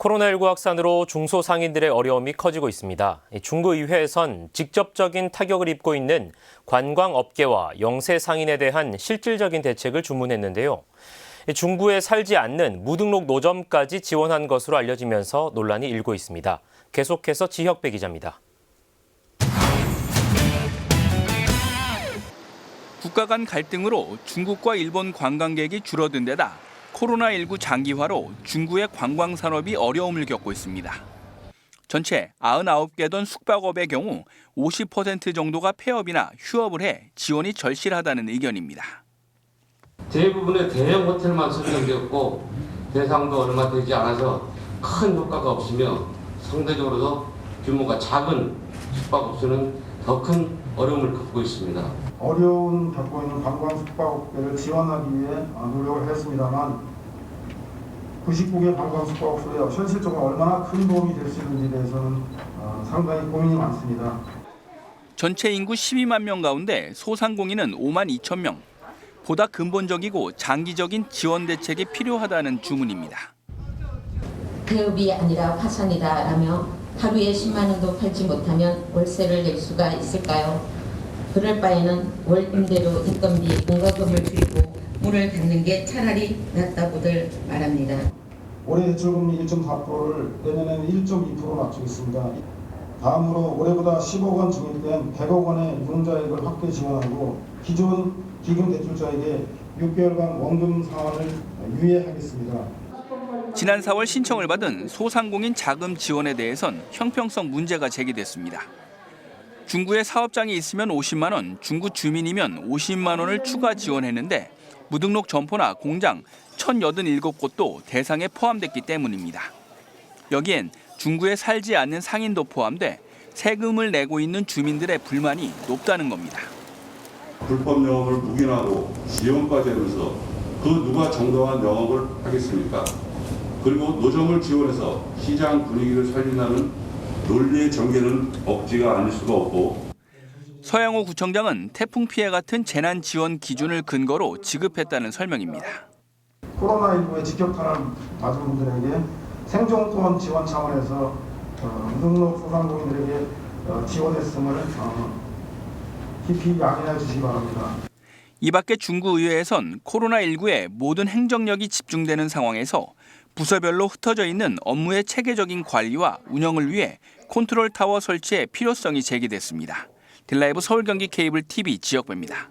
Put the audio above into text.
코로나19 확산으로 중소상인들의 어려움이 커지고 있습니다. 중구의회에선 직접적인 타격을 입고 있는 관광업계와 영세상인에 대한 실질적인 대책을 주문했는데요. 중구에 살지 않는 무등록 노점까지 지원한 것으로 알려지면서 논란이 일고 있습니다. 계속해서 지혁배 기자입니다. 국가 간 갈등으로 중국과 일본 관광객이 줄어든 데다 코로나19 장기화로 중구의 관광 산업이 어려움을 겪고 있습니다. 전체 99개던 숙박업의 경우 50% 정도가 폐업이나 휴업을 해 지원이 절실하다는 의견입니다. 대부분의 대형 호텔만 선정되었고 대상도 얼마 되지 않아서 큰 효과가 없으며 상대적으로도 규모가 작은 숙박업소는 더 큰 어려움을 겪고 있습니다. 어려운 겪고 있는 관광 숙박업계를 지원하기 위해 어, 노력을 했습니다만 99개 관광 숙박업소에 현실적으로 얼마나 큰 도움이 될 수 있는지에 대해서는 어, 상당히 고민이 많습니다. 전체 인구 12만 명 가운데 소상공인은 5만 2천 명. 보다 근본적이고 장기적인 지원 대책이 필요하다는 주문입니다. 폐업이 아니라 파산이다라며 하루에 10만 원도 팔지 못하면 월세를 낼 수가 있을까요? 그럴 바에는 월 임대료, 인건비, 공과금을 줄이고 문을 닫는 게 차라리 낫다고들 말합니다. 올해 대출금리 1.4%를 내년에는 1.2% 낮추겠습니다. 다음으로 올해보다 10억 원 증액된 100억 원의 융자액을 확대 지원하고 기존 기금 대출자에게 6개월간 원금 상환을 유예하겠습니다. 지난 4월 신청을 받은 소상공인 자금 지원에 대해선 형평성 문제가 제기됐습니다. 중구에 사업장이 있으면 50만 원, 중구 주민이면 50만 원을 추가 지원했는데 무등록 점포나 공장 1,087곳도 대상에 포함됐기 때문입니다. 여기엔 중구에 살지 않는 상인도 포함돼 세금을 내고 있는 주민들의 불만이 높다는 겁니다. 불법 영업을 묵인하고 지원까지 하면서 그 누가 정당한 영업을 하겠습니까? 그리고 노점을 지원해서 시장 분위기를 살린다는 논리의 전개는 억지가 아닐 수가 없고 서양호 구청장은 태풍 피해 같은 재난 지원 기준을 근거로 지급했다는 설명입니다. 코로나19에 직격탄을 맞은 분들에게 생존권 지원 차원에서 어, 무등록 소상공인들에게 어, 지원했음을 어, 깊이 양해해 주시기 바랍니다. 이 밖에 중구의회에선 코로나19에 모든 행정력이 집중되는 상황에서 부서별로 흩어져 있는 업무의 체계적인 관리와 운영을 위해 컨트롤 타워 설치의 필요성이 제기됐습니다. 딜라이브 서울 경기 케이블 TV 지역배입니다.